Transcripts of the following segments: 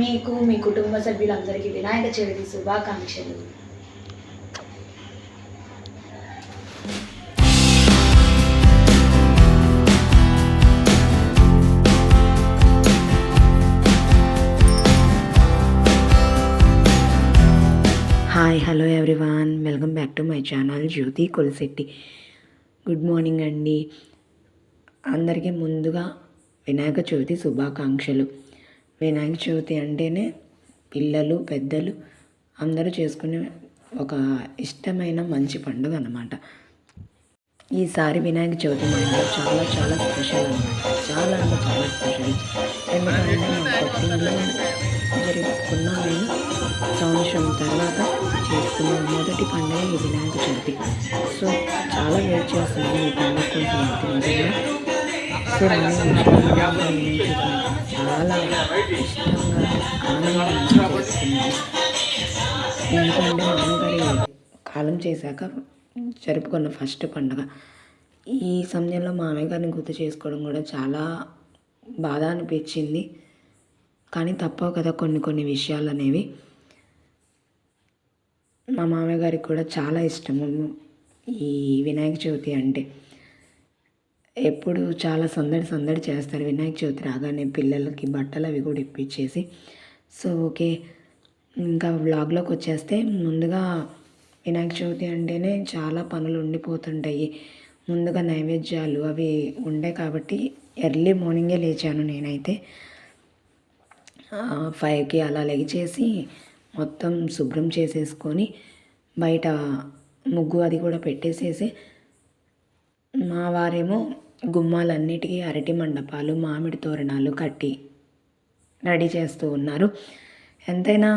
మీకు మీ కుటుంబ సభ్యులందరికీ వినాయక చవితి శుభాకాంక్షలు. Hi hello everyone welcome back to my channel Jyothi Kolisetty good morning అండి. అందరికీ ముందుగా వినాయక చవితి శుభాకాంక్షలు. వినాయక చవితి అంటేనే పిల్లలు పెద్దలు అందరూ చేసుకునే ఒక ఇష్టమైన మంచి పండుగ అన్నమాట. ఈసారి వినాయక చవితి మా ఇంట్లో చాలా చాలా స్పెషల్ అనమాట చాలా అంటే చాలా స్పెషల్. ఎందుకంటే మా కొత్తింట్లో జరుపుకున్న మేము సంవత్సరం తర్వాత చేసుకున్న మొదటి పండుగ ఈ వినాయక చవితి. సో చాలా వెయిట్ చేస్తున్నాను ఈ పండుగ కోసం చాలా ఇష్టంగా ఆనందంగా ఎందుకంటే కాలం చేశాక జరుపుకున్న ఫస్ట్ పండుగ. ఈ సమయంలో మా అమ్మగారిని గుర్తు చేసుకోవడం కూడా చాలా బాధ అనిపించింది. కానీ తప్పవు కదా కొన్ని కొన్ని విషయాలు అనేవి. మా మామయ్య గారికి కూడా చాలా ఇష్టము ఈ వినాయక చవితి అంటే. ఎప్పుడు చాలా సందడి సందడి చేస్తారు. వినాయక చవితి రాగానే పిల్లలకి బట్టలు అవి కూడా ఇప్పించేసి. So okay. ఇంకా వ్లాగ్లోకి వచ్చేస్తే ముందుగా వినాయక చవితి అంటేనే చాలా పనులు ఉండిపోతుంటాయి. ముందుగా నైవేద్యాలు అవి ఉండే కాబట్టి ఎర్లీ మార్నింగే లేచాను నేనైతే. ఫైవ్కి అలా లెగిచేసి మొత్తం శుభ్రం చేసేసుకొని బయట ముగ్గు అది కూడా పెట్టేసేసి మా వారేమో గుమ్మాలన్నిటికీ అరటి మండపాలు మామిడి తోరణాలు కట్టి రెడీ చేస్తూ ఉన్నారు. ఎంతైనా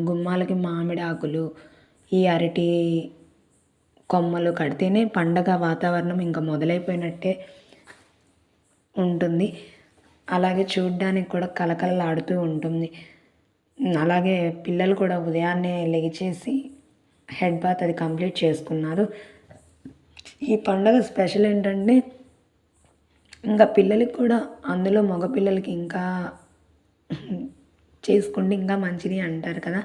గుమ్మాలకి మామిడి ఆకులు ఈ అరటి కొమ్మలు కడితేనే పండగ వాతావరణం ఇంకా మొదలైపోయినట్టే ఉంటుంది. అలాగే చూడ్డానికి కూడా కలకలలాడుతూ ఉంటుంది. అలాగే పిల్లలు కూడా ఉదయాన్నే లెగిచేసి హెడ్ బాత్ అది కంప్లీట్ చేసుకున్నారు. ఈ పండగ స్పెషల్ ఏంటంటే ఇంకా పిల్లలకి కూడా అందులో మగపిల్లలకి ఇంకా చేసుకుంటే ఇంకా మంచిది అంటారు కదా.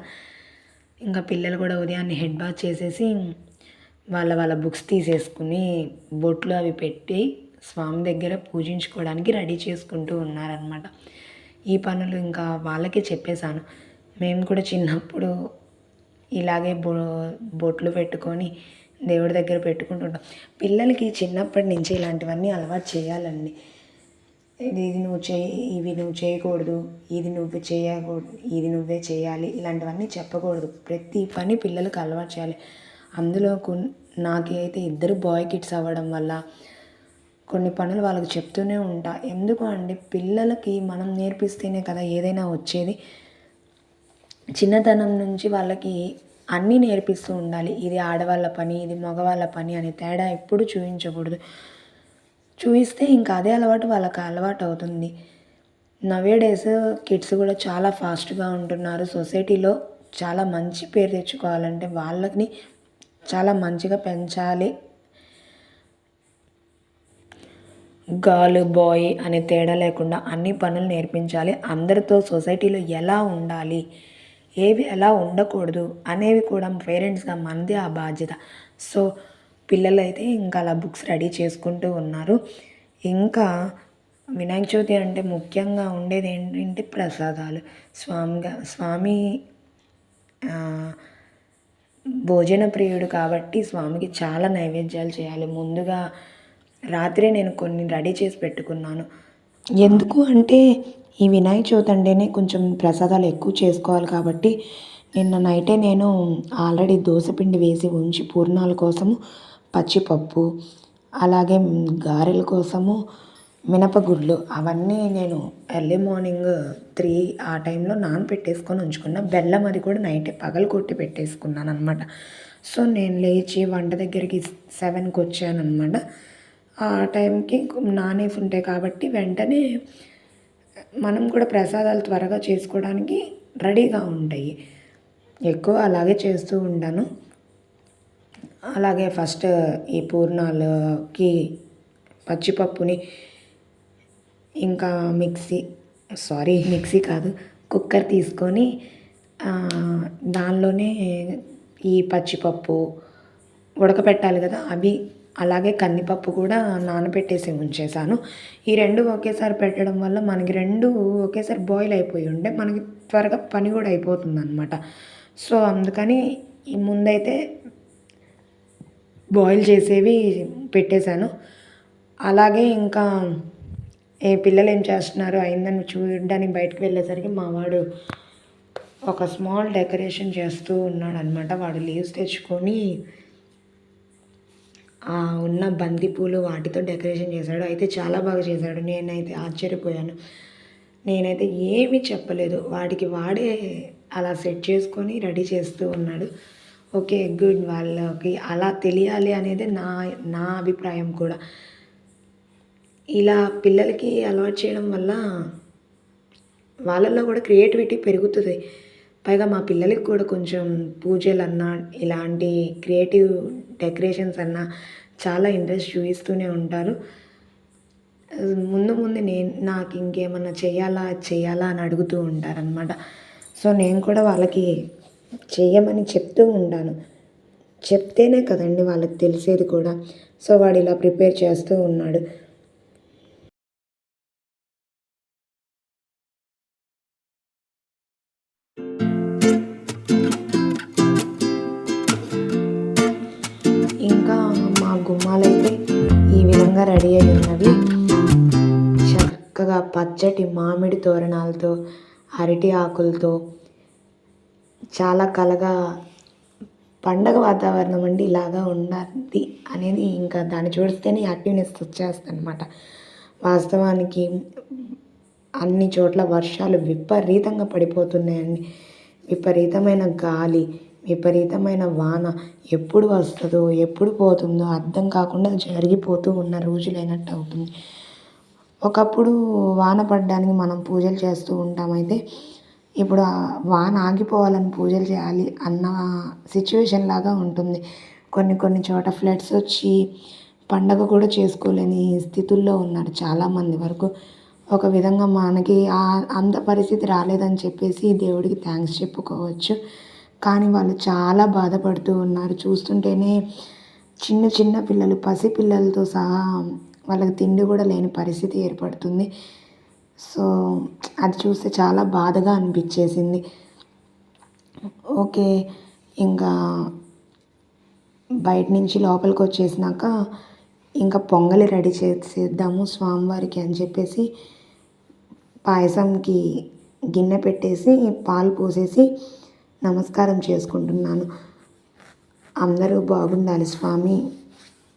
ఇంకా పిల్లలు కూడా ఉదయాన్నే హెడ్ బాత్ చేసేసి వాళ్ళ వాళ్ళ బుక్స్ తీసేసుకుని బొట్లు అవి పెట్టి స్వామి దగ్గర పూజించుకోవడానికి రెడీ చేసుకుంటూ ఉన్నారనమాట ఈ పనులు ఇంకా వాళ్ళకే చెప్పేశాను. మేము కూడా చిన్నప్పుడు ఇలాగే బొ బొట్లు పెట్టుకొని దేవుడి దగ్గర పెట్టుకుంటుంటాం. పిల్లలకి చిన్నప్పటి నుంచి ఇలాంటివన్నీ అలవాటు చేయాలండి. ఇది ఇది నువ్వు చేయి ఇవి నువ్వు చేయకూడదు ఇది నువ్వు చేయకూడదు ఇది నువ్వే చేయాలి ఇలాంటివన్నీ చెప్పకూడదు. ప్రతి పని పిల్లలకు అలవాటు చేయాలి. అందులో కొన్ నాకైతే ఇద్దరు బాయ్ కిడ్స్ అవ్వడం వల్ల కొన్ని పనులు వాళ్ళకి చెప్తూనే ఉంటా. ఎందుకు అంటే పిల్లలకి మనం నేర్పిస్తేనే కదా ఏదైనా వచ్చేది. చిన్నతనం నుంచి వాళ్ళకి అన్నీ నేర్పిస్తూ ఉండాలి. ఇది ఆడవాళ్ళ పని ఇది మగవాళ్ళ పని అనే తేడా ఎప్పుడు చూపించకూడదు. చూపిస్తే ఇంకా అదే అలవాటు వాళ్ళకి అలవాటు అవుతుంది. నవే డేస్ కిడ్స్ కూడా చాలా ఫాస్ట్గా ఉంటున్నారు. సొసైటీలో చాలా మంచి పేరు తెచ్చుకోవాలంటే వాళ్ళని చాలా మంచిగా పెంచాలి. గర్ల్ బాయ్ అనే తేడా లేకుండా అన్ని పనులు నేర్పించాలి. అందరితో సొసైటీలో ఎలా ఉండాలి? ఏవి ఎలా ఉండకూడదు అనేవి కూడా పేరెంట్స్గా మనది ఆ బాధ్యత. సో పిల్లలైతే ఇంకా అలా బుక్స్ రెడీ చేసుకుంటూ ఉన్నారు. ఇంకా వినాయక చవితి అంటే ముఖ్యంగా ఉండేది ఏంటంటే ప్రసాదాలు. స్వామిగా స్వామి భోజన ప్రియుడు కాబట్టి స్వామికి చాలా నైవేద్యాలు చేయాలి. ముందుగా రాత్రే నేను కొన్ని రెడీ చేసి పెట్టుకున్నాను. ఎందుకు అంటే ఈ వినాయక చవితి అంటేనే కొంచెం ప్రసాదాలు ఎక్కువ చేసుకోవాలి కాబట్టి నిన్న నైటే నేను ఆల్రెడీ దోశపిండి వేసి ఉంచి పూర్ణాల కోసము పచ్చిపప్పు అలాగే గారెల కోసము మినపగుళ్ళు అవన్నీ నేను ఎర్లీ మార్నింగ్ త్రీ ఆ టైంలో నానపెట్టేసుకొని ఉంచుకున్న. బెల్లం అది కూడా నైటే పగలు కొట్టి పెట్టేసుకున్నాను అనమాట సో నేను లేచి వంట దగ్గరికి సెవెన్కి వచ్చాను అనమాట ఆ టైంకి నానేసి ఉంటాయి కాబట్టి వెంటనే మనం కూడా ప్రసాదాలు త్వరగా చేసుకోవడానికి రెడీగా ఉంటాయి. ఎక్కువ అలాగే చేస్తూ ఉంటాను అలాగే ఫస్ట్ ఈ పూర్ణాలకి పచ్చిపప్పుని ఇంకా మిక్సీ సారీ మిక్సీ కాదు కుక్కర్ తీసుకొని దానిలోనే ఈ పచ్చిపప్పు ఉడకపెట్టాలి కదా అవి అలాగే కందిపప్పు కూడా నానబెట్టేసి ఉంచేసాను ఈ రెండు ఒకేసారి పెట్టడం వల్ల మనకి రెండు ఒకేసారి బాయిల్ అయిపోయి ఉంటే మనకి త్వరగా పని కూడా అయిపోతుంది అనమాట సో అందుకని ఈ ముందైతే బాయిల్ చేసేవి పెట్టేశాను. అలాగే ఇంకా ఏ పిల్లలు ఏం చేస్తున్నారు? అయిందని చూడడానికి బయటకు వెళ్ళేసరికి మా వాడు ఒక స్మాల్ డెకరేషన్ చేస్తూ ఉన్నాడు అనమాట వాడు లీవ్స్ తెచ్చుకొని ఉన్న బంతిపూలు వాటితో డెకరేషన్ చేశాడు. అయితే చాలా బాగా చేశాడు. నేనైతే ఆశ్చర్యపోయాను. నేనైతే ఏమీ చెప్పలేదు. వాడికి వాడే అలా సెట్ చేసుకొని రెడీ చేస్తూ ఉన్నాడు. Okay good. వాళ్ళకి అలా తెలియాలి అనేది నా నా అభిప్రాయం కూడా. ఇలా పిల్లలకి అలవాటు చేయడం వల్ల వాళ్ళల్లో కూడా క్రియేటివిటీ పెరుగుతుంది. పైగా మా పిల్లలకి కూడా కొంచెం పూజలు అన్నా ఇలాంటి క్రియేటివ్ డెకరేషన్స్ అన్నా చాలా ఇంట్రెస్ట్ చూపిస్తూనే ఉంటారు. ముందు ముందు నేను నాకు ఇంకేమన్నా చేయాలా చేయాలా అని అడుగుతూ ఉంటారనమాట సో నేను కూడా వాళ్ళకి చేయమని చెప్తూ ఉంటాను. చెప్తేనే కదండి వాళ్ళకి తెలిసేది కూడా. సో వాడు ఇలా ప్రిపేర్ చేస్తూ ఉన్నాడు. రెడీ అయి ఉన్నవి. చక్కగా పచ్చటి మామిడి తోరణాలతో అరటి ఆకులతో చాలా కలగా పండగ వాతావరణం అండి ఇలాగా ఉండాలి అనేది ఇంకా దాన్ని చూస్తేనే యాక్టివ్నెస్ వచ్చేస్తుంది అనమాట వాస్తవానికి అన్ని చోట్ల వర్షాలు విపరీతంగా పడిపోతున్నాయండి. విపరీతమైన గాలి విపరీతమైన వాన ఎప్పుడు వస్తుందో ఎప్పుడు పోతుందో అర్థం కాకుండా జరిగిపోతూ ఉన్న రోజులైనట్టు అవుతుంది. ఒకప్పుడు వాన పడడానికి మనం పూజలు చేస్తూ ఉంటామైతే ఇప్పుడు వాన ఆగిపోవాలని పూజలు చేయాలి అన్న సిచ్యువేషన్ లాగా ఉంటుంది. కొన్ని కొన్ని చోట ఫ్లడ్స్ వచ్చి పండగ కూడా చేసుకోలేని స్థితుల్లో ఉన్నారు చాలామంది వరకు. ఒక విధంగా మనకి అంత పరిస్థితి రాలేదని చెప్పేసి దేవుడికి థ్యాంక్స్ చెప్పుకోవచ్చు. కానీ వాళ్ళు చాలా బాధపడుతూ ఉన్నారు. చూస్తుంటేనే చిన్న చిన్న పిల్లలు పసి పిల్లలతో సహా వాళ్ళకి తిండి కూడా లేని పరిస్థితి ఏర్పడుతుంది. సో అది చూస్తే చాలా బాధగా అనిపించేసింది. ఓకే ఇంకా బయట నుంచి లోపలికి వచ్చేసినాక ఇంకా పొంగలి రెడీ చేసేద్దాము స్వామివారికి అని చెప్పేసి పాయసంకి గిన్నె పెట్టేసి పాలు పోసేసి నమస్కారం చేసుకుంటున్నాను. అందరూ బాగుండాలి స్వామి.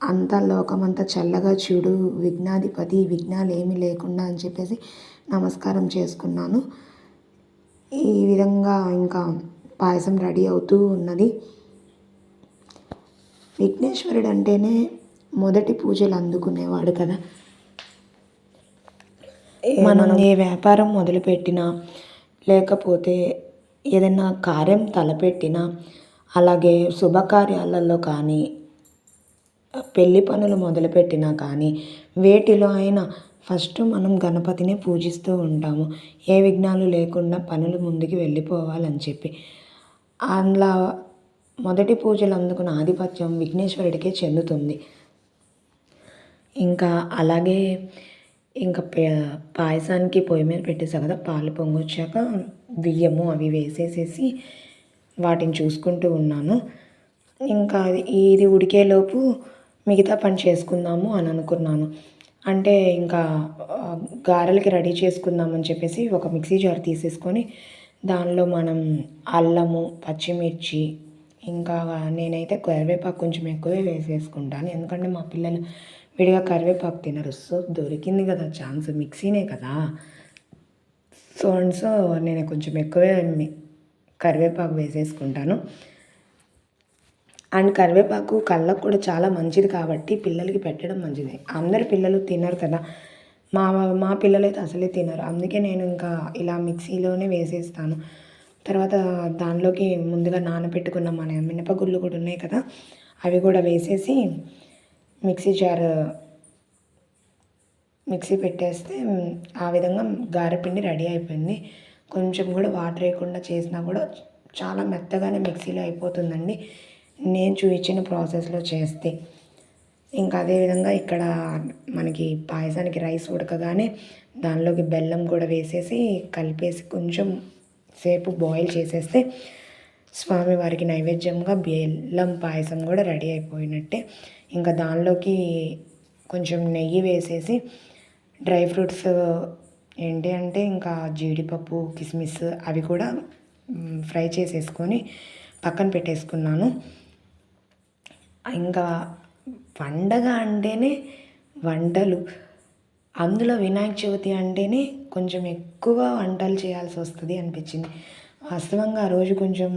అంతా లోకమంతా చల్లగా చూడు. విఘ్నాధిపతి విఘ్నాలు ఏమీ లేకుండా అని చెప్పేసి నమస్కారం చేసుకున్నాను. ఈ విధంగా ఇంకా పాయసం రెడీ అవుతూ ఉన్నది. విఘ్నేశ్వరుడు అంటేనే మొదటి పూజలు అందుకునేవాడు కదా. మనం ఏ వ్యాపారం మొదలుపెట్టినా లేకపోతే ఏదైనా కార్యం తలపెట్టినా అలాగే శుభకార్యాలలో కానీ పెళ్ళి పనులు మొదలుపెట్టినా కానీ వేటిలో అయినా ఫస్ట్ మనం గణపతిని పూజిస్తూ ఉంటాము. ఏ విఘ్నాలు లేకుండా పనులు ముందుకు వెళ్ళిపోవాలని చెప్పి. అలా మొదటి పూజలు అందుకున్న ఆధిపత్యం విఘ్నేశ్వరుడికే చెందుతుంది. ఇంకా అలాగే ఇంకా పాయసానికి పొయ్యి మీద పెట్టేసా కదా పాలు పొంగొచ్చాక బియ్యము అవి వేసేసేసి వాటిని చూసుకుంటూ ఉన్నాను. ఇంకా ఇది ఉడికేలోపు మిగతా పని చేసుకుందాము అని అనుకున్నాను. అంటే ఇంకా గారెలకి రెడీ చేసుకుందామని చెప్పేసి ఒక మిక్సీ జార్ తీసేసుకొని దానిలో మనం అల్లము పచ్చిమిర్చి ఇంకా నేనైతే కరివేపాకు కొంచెం ఎక్కువే వేసేసుకుంటాను. ఎందుకంటే మా పిల్లలు విడిగా కరివేపాకు తినరు. సో దొరికింది కదా ఛాన్స్ మిక్సీనే కదా. సో అండ్ సో నేను కొంచెం ఎక్కువే కరివేపాకు వేసేసుకుంటాను. అండ్ కరివేపాకు కళ్ళకు కూడా చాలా మంచిది కాబట్టి పిల్లలకి పెట్టడం మంచిది. అందరు పిల్లలు తినరు కదా. మా మా పిల్లలైతే అసలే తినరు. అందుకే నేను ఇంకా ఇలా మిక్సీలోనే వేసేస్తాను. తర్వాత దానిలోకి ముందుగా నానబెట్టుకున్న మన మినపగుళ్ళు కూడా ఉన్నాయి కదా. అవి కూడా వేసేసి మిక్సీ జార్ మిక్సీ పెట్టేస్తే ఆ విధంగా గారెపిండి రెడీ అయిపోయింది. కొంచెం కూడా వాటర్ వేయకుండా చేసినా కూడా చాలా మెత్తగానే మిక్సీలో అయిపోతుందండి. నేను చూపించిన ప్రాసెస్లో చేస్తే. ఇంకా అదేవిధంగా ఇక్కడ మనకి పాయసానికి రైస్ ఉడకగానే దానిలోకి బెల్లం కూడా వేసేసి కలిపేసి కొంచెం సేపు బాయిల్ చేసేస్తే స్వామివారికి నైవేద్యంగా బెల్లం పాయసం కూడా రెడీ అయిపోయినట్టే. ఇంకా దానిలోకి కొంచెం నెయ్యి వేసేసి డ్రై ఫ్రూట్స్ ఏంటి అంటే ఇంకా జీడిపప్పు కిస్మిస్ అవి కూడా ఫ్రై చేసేసుకొని పక్కన పెట్టేసుకున్నాను. ఇంకా పండగ అంటేనే వంటలు. అందులో వినాయక చవితి అంటేనే కొంచెం ఎక్కువ వంటలు చేయాల్సి వస్తుంది అనిపించింది. వాస్తవంగా ఆ రోజు కొంచెం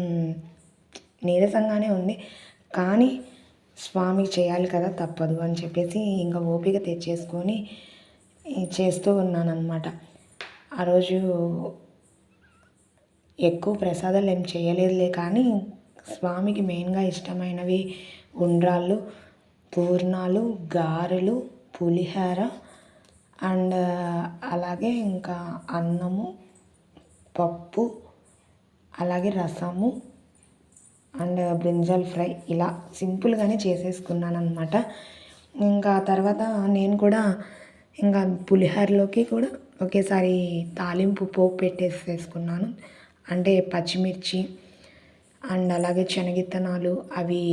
నీరసంగానే ఉంది. కానీ స్వామికి చేయాలి కదా తప్పదు అని చెప్పేసి ఇంకా ఓపిక తెచ్చేసుకొని చేస్తూ ఉన్నాను ఆ రోజు ఎక్కువ ప్రసాదాలు ఏం చేయలేదులే కానీ స్వామికి మెయిన్గా ఇష్టమైనవి ఉండ్రాళ్ళు పూర్ణాలు గారెలు పులిహోర అండ్ అలాగే ఇంకా అన్నము పప్పు అలాగే రసము అండ్ బ్రింజల్ ఫ్రై ఇలా సింపుల్గానే చేసేసుకున్నాను అనమాట ఇంకా తర్వాత నేను కూడా ఇంకా పులిహోరలోకి కూడా ఒకేసారి తాలింపు పోపు పెట్టేసేసుకున్నాను. అంటే పచ్చిమిర్చి అండ్ అలాగే శనగిత్తనాలు అవి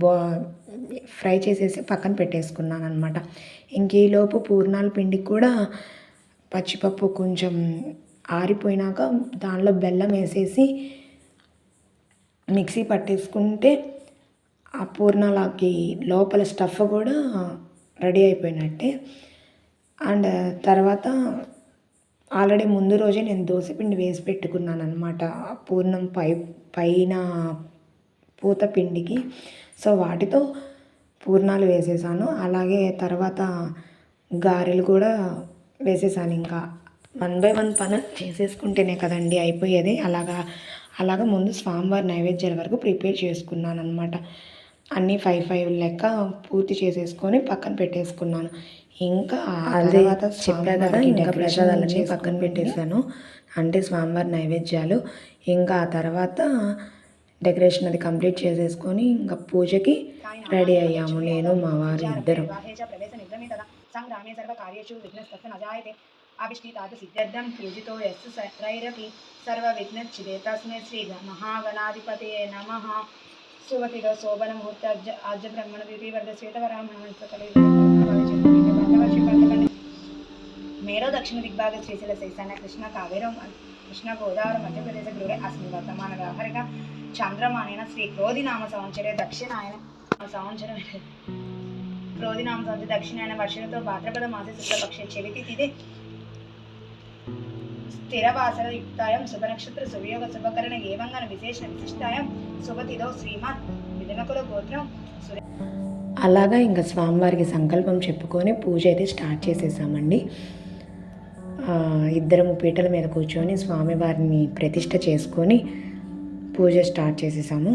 బా ఫ్రై చేసేసి పక్కన పెట్టేసుకున్నాను అనమాట ఇంకేలోపు పూర్ణాల పిండికి కూడా పచ్చిపప్పు కొంచెం ఆరిపోయినాక దానిలో బెల్లం వేసేసి మిక్సీ పట్టేసుకుంటే ఆ పూర్ణాలకి లోపల స్టఫ్ కూడా రెడీ అయిపోయినట్టే. అండ్ తర్వాత ఆల్రెడీ ముందు రోజే నేను దోశపిండి వేసి పెట్టుకున్నాను అనమాట పూర్ణం పై పైన పూత పిండికి. సో వాటితో పూర్ణాలు వేసేసాను. అలాగే తర్వాత గారెలు కూడా వేసేసాను. ఇంకా వన్ బై వన్ పని చేసేసుకుంటేనే కదండి అయిపోయేది. అలాగా అలాగా ముందు స్వామివారి నైవేద్యాల వరకు ప్రిపేర్ చేసుకున్నాను అనమాట అన్నీ ఫైవ్ ఫైవ్ లెక్క పూర్తి చేసేసుకొని పక్కన పెట్టేసుకున్నాను. ఇంకా తర్వాత చెప్పా కదా ఇంకా ప్రసాదాలన్నీ పక్కన పెట్టేశాను. అంటే స్వామివారి నైవేద్యాలు. ఇంకా ఆ తర్వాత డెకరేషన్ అది కంప్లీట్ చేసేసుకొని ఇంకా పూజకి రెడీ అయ్యాము. నేను మా వారు ఇద్దరు. అభిష్టితాత సిద్ధ్యర్థం పూజితో యస్సు సత్రైరపి సర్వ విఘ్నచ్చిదే తస్మై శ్రీ మహాగణాధిపతయే నమః. సువతిలో శోభన ముహూర్త ఆజ్య బ్రహ్మణ ద్వితీయ వర్గ మేరో దక్షిణ దిగ్భాగ శ్రీశైల శైశాన్య కృష్ణ కావేరం కృష్ణ గోదావరి మధ్యప్రదేశ గృహే అస్మిన్ వర్తమాన వ్యవహారిక చంద్రమానేన శ్రీ క్రోధి నామ సంవత్సరే దక్షిణాయన సంవత్సరం క్రోధి నామ సంవత్సర దక్షిణాయన వర్షంతో భాద్రపద మాస శుక్లపక్ష చెవితి తిదే స్థిరవాసర యుక్తాయం శుభనక్షత్ర సువియోగ శుభకరణ ఏవంగన విశేష విశిష్టాయం శుభతిదో శ్రీమాన్ మిథునకుల గోత్రం సురే అలాగా ఇంకా స్వామివారికి సంకల్పం చెప్పుకొని పూజ అయితే స్టార్ట్ చేసేసామండి. ఇద్దరము పీటల మీద కూర్చొని స్వామివారిని ప్రతిష్ట చేసుకొని పూజ స్టార్ట్ చేసేసాము.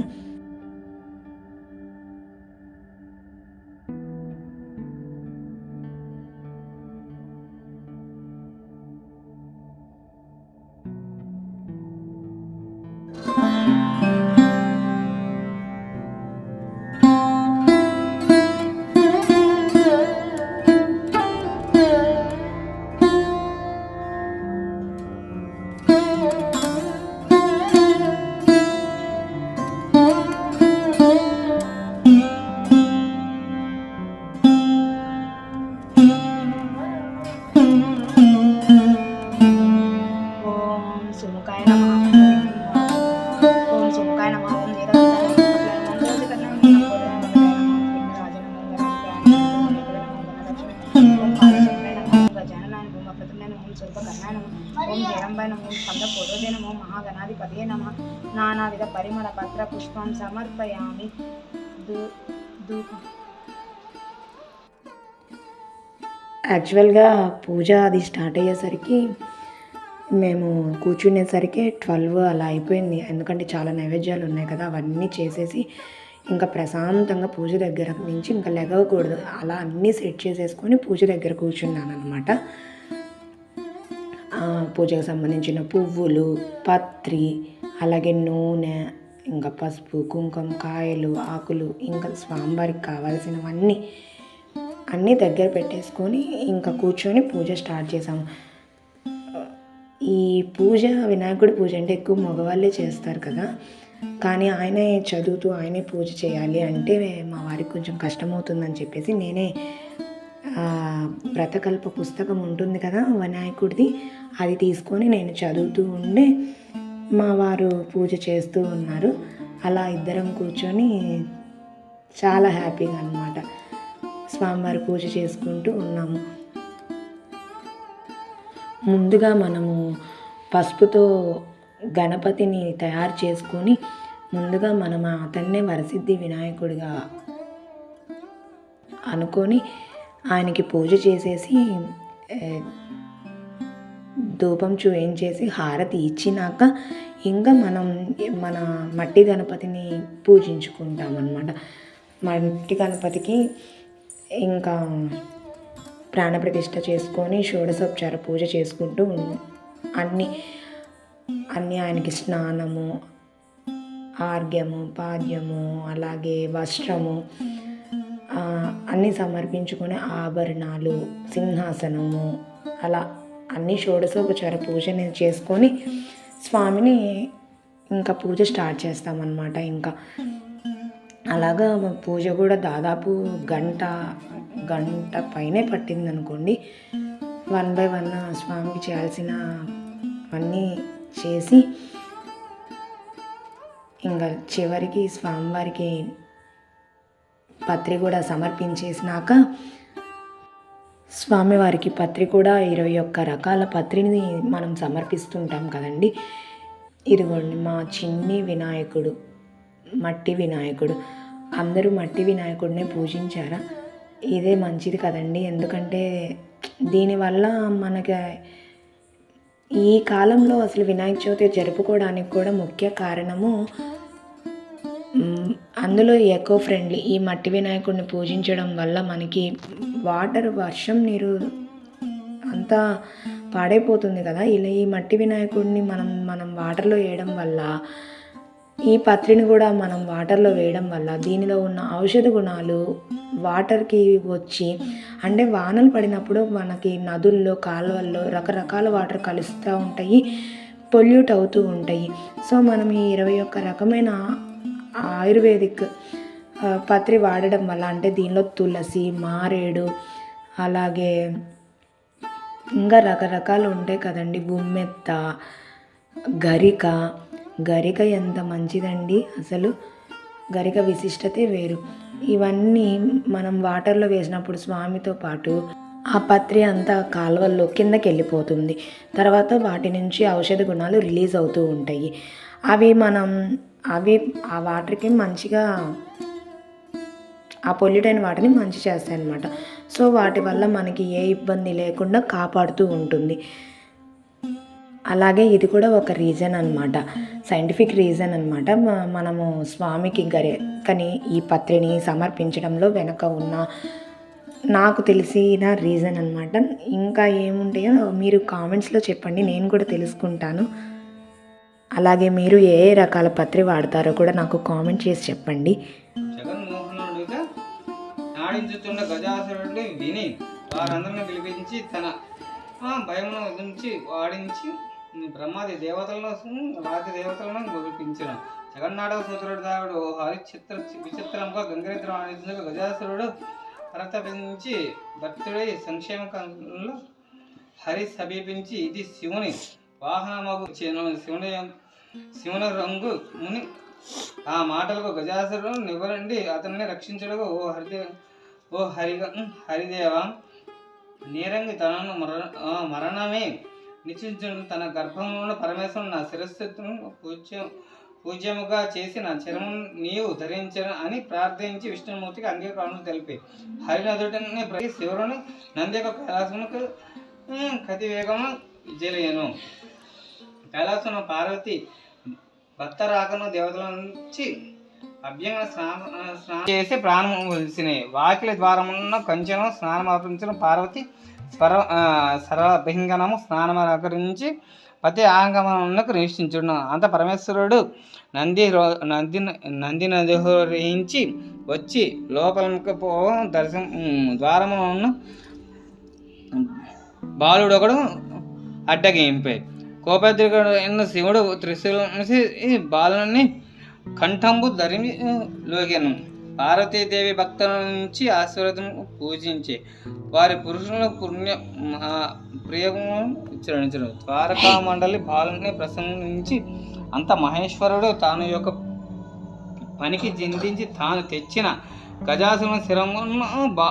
సమర్పయామి యాక్చువల్గా పూజ అది స్టార్ట్ అయ్యేసరికి మేము కూర్చునేసరికి ట్వెల్వ్ అలా అయిపోయింది. ఎందుకంటే చాలా నైవేద్యాలు ఉన్నాయి కదా అవన్నీ చేసేసి ఇంకా ప్రశాంతంగా పూజ దగ్గర నుంచి ఇంకా లెగవకూడదు. అలా అన్నీ సెట్ చేసేసుకొని పూజ దగ్గర కూర్చున్నాను అనమాట పూజకు సంబంధించిన పువ్వులు పత్రి అలాగే నూనె ఇంకా పసుపు కుంకుమ కాయలు ఆకులు ఇంకా స్వామివారికి కావాల్సినవన్నీ అన్నీ దగ్గర పెట్టేసుకొని ఇంకా కూర్చొని పూజ స్టార్ట్ చేసాము ఈ పూజ వినాయకుడి పూజ అంటే ఎక్కువ మగవాళ్ళే చేస్తారు కదా. కానీ ఆయనే చదువుతూ ఆయనే పూజ చేయాలి అంటే మా వారికి కొంచెం కష్టమవుతుందని చెప్పేసి నేనే వ్రతకల్ప పుస్తకం ఉంటుంది కదా వినాయకుడిది అది తీసుకొని నేను చదువుతూ ఉండే మా వారు పూజ చేస్తూ ఉన్నారు. అలా ఇద్దరం కూర్చొని చాలా హ్యాపీగా అనమాట స్వామివారి పూజ చేసుకుంటూ ఉన్నాము. ముందుగా మనము పసుపుతో గణపతిని తయారు చేసుకొని ముందుగా మనం అతన్నే వరసిద్ధి వినాయకుడిగా అనుకొని ఆయనకి పూజ చేసేసి ధూపం చూయించేసి హారతి ఇచ్చినాక ఇంకా మనం మన మట్టి గణపతిని పూజించుకుంటాం అన్నమాట మట్టి గణపతికి ఇంకా ప్రాణప్రతిష్ఠ చేసుకొని షోడశోపచార పూజ చేసుకుంటూ అన్ని అన్ని ఆయనకి స్నానము ఆర్గ్యము పాద్యము అలాగే వస్త్రము అన్నీ సమర్పించుకునే ఆభరణాలు సింహాసనము అలా అన్ని షోడశోపచార పూజ నేను చేసుకొని స్వామిని ఇంకా పూజ స్టార్ట్ చేస్తామన్నమాట ఇంకా. అలాగా పూజ కూడా దాదాపు గంట గంట పైనే పట్టింది అనుకోండి వన్ బై వన్ స్వామికి చేయాల్సిన అన్నీ చేసి ఇంకా చివరికి స్వామివారికి పత్రి కూడా సమర్పించేసినాక స్వామివారికి పత్రి కూడా ఇరవై ఒక్క రకాల పత్రిని మనం సమర్పిస్తుంటాం కదండి. ఇదిగోండి మా చిన్ని వినాయకుడు మట్టి వినాయకుడు. అందరూ మట్టి వినాయకుడినే పూజించారా? ఇదే మంచిది కదండి. ఎందుకంటే దీనివల్ల మనకి ఈ కాలంలో అసలు వినాయక చవితి జరుపుకోవడానికి కూడా ముఖ్య కారణము అందులో ఎకో ఫ్రెండ్లీ ఈ మట్టి వినాయకుడిని పూజించడం వల్ల మనకి వాటర్ వర్షం నీరు అంతా పాడైపోతుంది కదా. ఇలా ఈ మట్టి వినాయకుడిని మనం మనం వాటర్లో వేయడం వల్ల ఈ పత్రిని కూడా మనం వాటర్లో వేయడం వల్ల దీనిలో ఉన్న ఔషధ గుణాలు వాటర్కి వచ్చి అంటే వానలు పడినప్పుడు మనకి నదుల్లో కాలువల్లో రకరకాల వాటర్ కలుస్తూ ఉంటాయి పొల్యూట్ అవుతూ ఉంటాయి. సో మనం ఈ ఇరవై ఒక్క రకమైన ఆయుర్వేదిక్ పత్రి వాడడం వల్ల అంటే దీనిలో తులసి మారేడు అలాగే ఇంకా రకరకాలు ఉంటాయి కదండి. గుమ్మెత్త గరిక. గరిక ఎంత మంచిదండి అసలు. గరిక విశిష్టతే వేరు. ఇవన్నీ మనం వాటర్లో వేసినప్పుడు స్వామితో పాటు ఆ పత్రి అంతా కాలువల్లో కిందకి వెళ్ళిపోతుంది. తర్వాత వాటి నుంచి ఔషధ గుణాలు రిలీజ్ అవుతూ ఉంటాయి. అవి మనం అవి ఆ వాటర్కి మంచిగా ఆ పొల్యూట్ అయిన వాటిని మంచి చేస్తాయి అన్నమాట సో వాటి వల్ల మనకి ఏ ఇబ్బంది లేకుండా కాపాడుతూ ఉంటుంది. అలాగే ఇది కూడా ఒక రీజన్ అనమాట సైంటిఫిక్ రీజన్ అనమాట మనము స్వామికి గరికని ఈ పత్రిని సమర్పించడంలో వెనక ఉన్న నాకు తెలిసిన రీజన్ అనమాట ఇంకా ఏముంటాయో మీరు కామెంట్స్లో చెప్పండి నేను కూడా తెలుసుకుంటాను. అలాగే మీరు ఏ ఏ రకాల పత్రి వాడతారో కూడా నాకు కామెంట్ చేసి చెప్పండి. నాడించుతున్న గజాసురుడిని విని వారందరిని పిలిపించి తన భయమును వదిలించి వాడించి బ్రహ్మాది దేవతలను రాతి దేవతలను పిలిపించిన జగన్నాటక సూత్రుడు దావుడు ఓ హరిచిత్ర విచిత్రంగా గంగరేత్రం ఆడించిన గజాసురుడు ప్రతపించి భక్తుడై సంక్షేమ హరి సమీపించి ఇది శివుని వాహనమగు చిన్న- శివుని శివుని రంగు ముని ఆ మాటలకు గజాసురుడు నివ్వరండి అతన్ని రక్షించడకు ఓ హరిదే ఓ హరిగ హరిదేవ నీరంగి తనను మర ఆ మరణమే. నిశ్చించడం తన గర్భంలో పరమేశ్వరుడు నా శిరస్సును పూజ్య పూజ్యముగా చేసి నా చర్మం నీవు ధరించ అని ప్రార్థించి విష్ణుమూర్తికి అంగీకారం తెలిపి. హరినదుడిని ప్రతి శివుని నంది యొక్క కైలాసమునకు కతివేగము కతి జరియను పార్వతి భక్త రాకను దేవతల నుంచి అభ్యంగన స్నానం స్నానం చేసి ప్రాణం వలిసినాయి వాకిలి ద్వారమున్న కంచెను స్నానం ఆపరించిన పార్వతి స్వర సర్వభింగనము స్నానం ఆకరించి పతి ఆంగమనకు నిరీక్షించుడు అంత పరమేశ్వరుడు నంది నంది నంది నదిహరించి వచ్చి లోపలికి పో దర్శనం ద్వారము ఉన్న బాలుడు ఒకడు అడ్డగింపే. కోపాద్రికుడు అయిన శివుడు త్రిశూలం బాలుని కంఠంబు ధరిమి లోగెను. పార్వతీదేవి భక్తుల నుంచి ఆశీర్వాదం పూజించి వారి పురుషుల పుణ్య మహా ప్రియము విచరించరు ద్వారకా మండలి బాలుని ప్రసంగించి అంత మహేశ్వరుడు తాను యొక్క పనికి చిందించి తాను తెచ్చిన గజాసురుని శిరమును బా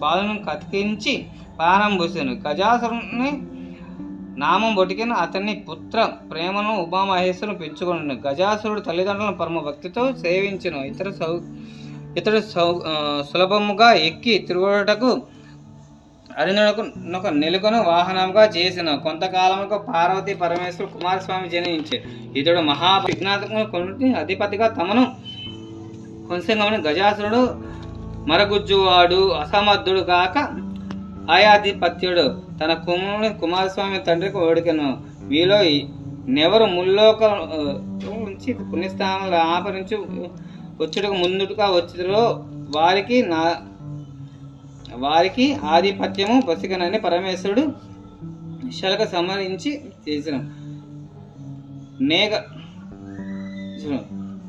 బాలను కతికించి ప్రారంభించాను. గజాసురుని నామం బొటికిన అతన్ని పుత్ర ప్రేమను ఉమామహేశ్వరుని పెంచుకున్నాడు గజాసురుడు తల్లిదండ్రులను పరమ భక్తితో సేవించను. ఇతర సౌ ఇతడు సౌ సులభముగా ఎక్కి తిరుగుటకు అరుణులకు ఒక నెలకొను వాహనంగా చేసిన. కొంతకాలముకు పార్వతి పరమేశ్వర కుమారస్వామి జనించే ఇతడు మహా విఘ్నాత్మక కొన్ని అధిపతిగా తమను కొనసాగమని గజాసురుడు మరగుజ్జువాడు అసమర్థుడు కాక ఆయాధిపత్యుడు తన కుమారుని కుమారస్వామి తండ్రికి ఓడికను. మీలో నెవరు ముల్లోక నుంచి పుణ్యస్థానాలు ఆపరించి వచ్చుటకు ముందుగా వచ్చుటో వారికి నా వారికి ఆధిపత్యము బసికనని పరమేశ్వరుడు శలక సంహరించి చేసిన. నేగ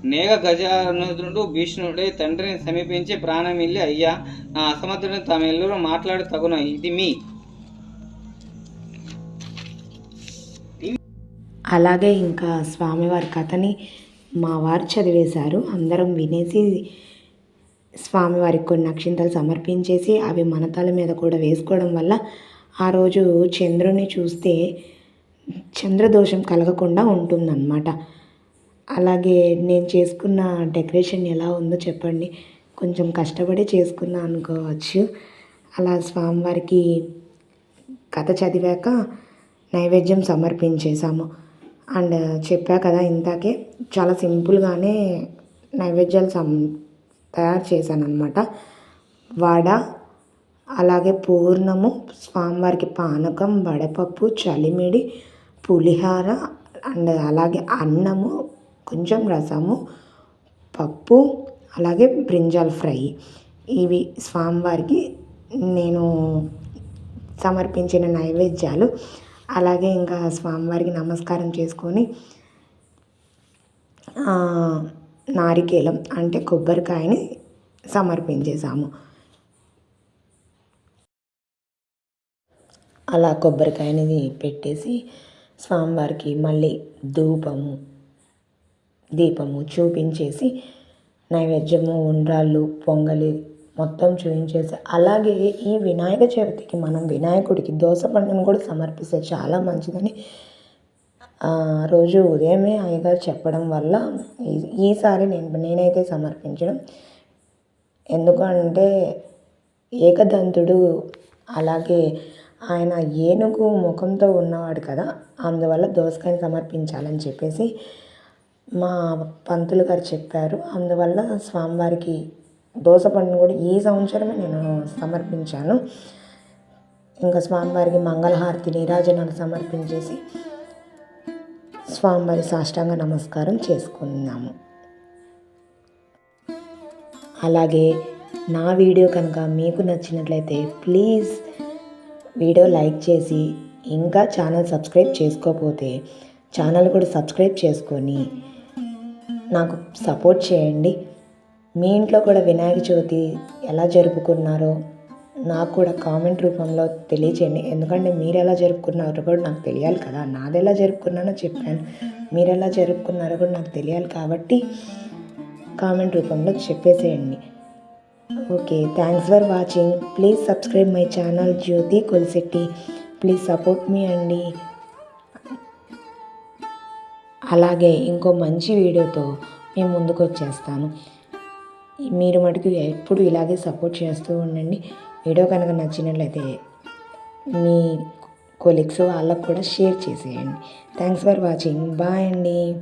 నేగ గజానుడు భీష్ణుడే తండ్రిని సమీపించి ప్రాణమిల్లి అయ్యా నా అసమర్థుడిని తమెల్లరూ మాట్లాడు తగున ఇది మీ. అలాగే ఇంకా స్వామివారి కథని మా వారు చదివేశారు. అందరం వినేసి స్వామివారికి కొన్ని అక్షింతలు సమర్పించేసి అవి మన తల మీద కూడా వేసుకోవడం వల్ల ఆ రోజు చంద్రుని చూస్తే చంద్రదోషం కలగకుండా ఉంటుందన్నమాట. అలాగే నేను చేసుకున్న డెకరేషన్ ఎలా ఉందో చెప్పండి. కొంచెం కష్టపడి చేసుకున్నా అనుకోవచ్చు. అలా స్వామివారికి కథ చదివాక నైవేద్యం సమర్పించేశాము. అండ్ చెప్పా కదా ఇందాకే చాలా సింపుల్గానే నైవేద్యాలు సం తయారు చేశాను అనమాట వడ అలాగే పూర్ణము స్వామివారికి పానకం వడపప్పు చలిమిడి పులిహార అండ్ అలాగే అన్నము కొంచెం రసము పప్పు అలాగే బ్రింజాల్ ఫ్రై. ఇవి స్వామివారికి నేను సమర్పించిన నైవేద్యాలు. అలాగే ఇంకా స్వామివారికి నమస్కారం చేసుకొని నారికేలం అంటే కొబ్బరికాయని సమర్పించేసాము అలా కొబ్బరికాయని పెట్టేసి స్వామివారికి మళ్ళీ ధూపము దీపము చూపించేసి నైవేద్యము ఉండ్రాళ్ళు పొంగలి మొత్తం చూపించేసి అలాగే ఈ వినాయక చవితికి మనం వినాయకుడికి దోస పండును కూడా సమర్పిస్తే చాలా మంచిదని రోజు ఉదయమే అయ్యగారు చెప్పడం వల్ల ఈ- ఈసారి నేను నేనైతే సమర్పించడం. ఎందుకంటే ఏకదంతుడు అలాగే ఆయన ఏనుగు ముఖంతో ఉన్నవాడు కదా అందువల్ల దోసకాయని సమర్పించాలని చెప్పేసి మా పంతులు గారు చెప్పారు. అందువల్ల స్వామివారికి దోస పండును కూడా ఈ సంవత్సరమే నేను సమర్పించాను. ఇంకా స్వామివారికి మంగళహారతి నీరాజనాలు సమర్పించేసి స్వామివారి సాష్టాంగ నమస్కారం చేసుకున్నాము. అలాగే నా వీడియో కనుక మీకు నచ్చినట్లయితే ప్లీజ్ వీడియో లైక్ చేసి ఇంకా ఛానల్ సబ్స్క్రైబ్ చేసుకోకపోతే ఛానల్ కూడా సబ్స్క్రైబ్ చేసుకొని నాకు సపోర్ట్ చేయండి. మీ ఇంట్లో కూడా వినాయక చవితి ఎలా జరుపుకున్నారో నాకు కూడా కామెంట్ రూపంలో తెలియచేయండి. ఎందుకంటే మీరు ఎలా జరుపుకున్నారో కూడా నాకు తెలియాలి కదా. నాది ఎలా జరుపుకున్నానో చెప్పాను. మీరు ఎలా జరుపుకున్నారో కూడా నాకు తెలియాలి కాబట్టి కామెంట్ రూపంలో చెప్పేసేయండి. Okay thanks for watching please subscribe my channel Jyothi Kolisetty please support మీ అండి అలాగే ఇంకో మంచి వీడియోతో మేము ముందుకు వచ్చేస్తాను. మీరు మటుకు ఎప్పుడు ఇలాగే సపోర్ట్ చేస్తూ ఉండండి. వీడియో కనుక నచ్చినట్లయితే మీ కొలీగ్స్ వాళ్ళకు కూడా షేర్ చేసేయండి. Thanks for watching. బాయ్ అండి.